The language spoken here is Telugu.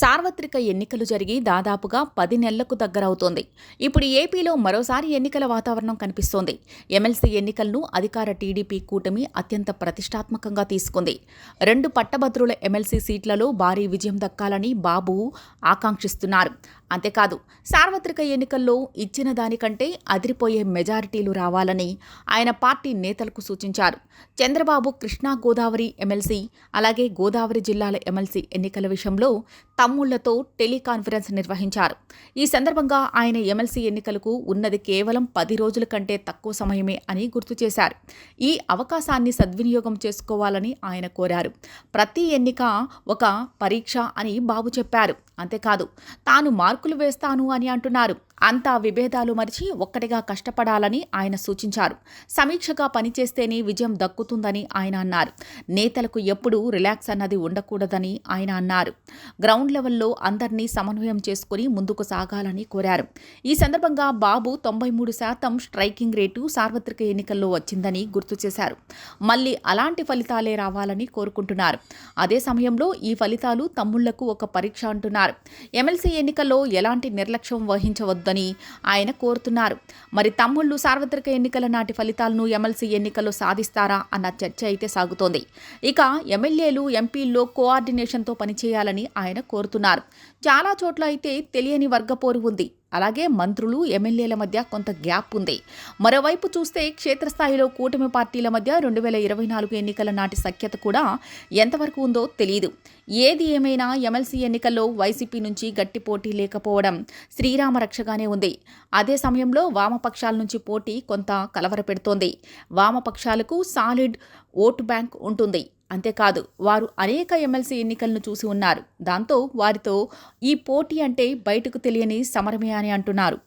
సార్వత్రిక ఎన్నికలు జరిగి దాదాపుగా పది నెలలకు దగ్గరవుతోంది. ఇప్పుడు ఏపీలో మరోసారి ఎన్నికల వాతావరణం కనిపిస్తోంది. ఎమ్మెల్సీ ఎన్నికలను అధికార టీడీపీ కూటమి అత్యంత ప్రతిష్టాత్మకంగా తీసుకుంది. రెండు పట్టభద్రుల ఎమ్మెల్సీ సీట్లలో భారీ విజయం దక్కాలని బాబు ఆకాంక్షిస్తున్నారు. అంతేకాదు సార్వత్రిక ఎన్నికల్లో ఇచ్చిన దానికంటే అదిరిపోయే మెజారిటీలు రావాలని ఆయన పార్టీ నేతలకు సూచించారు. చంద్రబాబు కృష్ణా గోదావరి ఎమ్మెల్సీ అలాగే గోదావరి జిల్లాల ఎమ్మెల్సీ ఎన్నికల విషయంలో తమ్ముళ్ళతో టెలికాన్ఫరెన్స్ నిర్వహించారు. ఈ సందర్భంగా ఆయన ఎమ్మెల్సీ ఎన్నికలకు ఉన్నది కేవలం పది రోజుల కంటే తక్కువ సమయమే అని గుర్తు చేశారు. ఈ అవకాశాన్ని సద్వినియోగం చేసుకోవాలని ఆయన కోరారు. ప్రతి ఎన్నిక ఒక పరీక్ష అని బాబు చెప్పారు. అంతేకాదు తాను మార్కులు వేస్తాను అని అంటున్నారు. అంతా విభేదాలు మరిచి ఒక్కటిగా కష్టపడాలని ఆయన సూచించారు. సమీక్షగా పనిచేస్తేనే విజయం దక్కుతుందని ఆయన అన్నారు. నేతలకు ఎప్పుడూ రిలాక్స్ అన్నది ఉండకూడదని ఆయన అన్నారు. గ్రౌండ్ లెవెల్లో అందరినీ సమన్వయం చేసుకుని ముందుకు సాగాలని కోరారు. ఈ సందర్భంగా బాబు తొంభై మూడు శాతం స్ట్రైకింగ్ రేటు సార్వత్రిక ఎన్నికల్లో వచ్చిందని గుర్తు చేశారు. మళ్ళీ అలాంటి ఫలితాలే రావాలని కోరుకుంటున్నారు. అదే సమయంలో ఈ ఫలితాలు తమ్ముళ్ళకు ఒక పరీక్ష అంటున్నారు. ఎమ్మెల్సీ ఎన్నికల్లో ఎలాంటి నిర్లక్ష్యం వహించవద్దని ఆయన కోరుతున్నారు. మరి తమ్ముళ్ళు సార్వత్రిక ఎన్నికల నాటి ఫలితాలను ఎమ్మెల్సీ ఎన్నికల్లో సాధిస్తారా అన్న చర్చ అయితే సాగుతోంది. ఇక ఎమ్మెల్యేలు ఎంపీల్లో కోఆర్డినేషన్తో పనిచేయాలని ఆయన కోరుతున్నారు. చాలా చోట్ల అయితే తెలియని వర్గపోరు ఉంది. అలాగే మంత్రులు ఎమ్మెల్యేల మధ్య కొంత గ్యాప్ ఉంది. మరోవైపు చూస్తే క్షేత్రస్థాయిలో కూటమి పార్టీల మధ్య రెండు వేల ఇరవై నాలుగు ఎన్నికల నాటి సఖ్యత కూడా ఎంతవరకు ఉందో తెలియదు ఏది ఏమైనా ఎమ్మెల్సీ ఎన్నికల్లో వైసీపీ నుంచి గట్టి పోటీ లేకపోవడం శ్రీరామ రక్షగానే ఉంది. అదే సమయంలో వామపక్షాల నుంచి పోటీ కొంత కలవరపెడుతోంది. వామపక్షాలకు సాలిడ్ ఓటు బ్యాంక్ ఉంటుంది. అంతేకాదు వారు అనేక ఎమ్మెల్సీ ఎన్నికలను చూసి ఉన్నారు. దాంతో వారితో ఈ పోటీ అంటే బయటకు తెలియని సమరమే అని అంటున్నారు.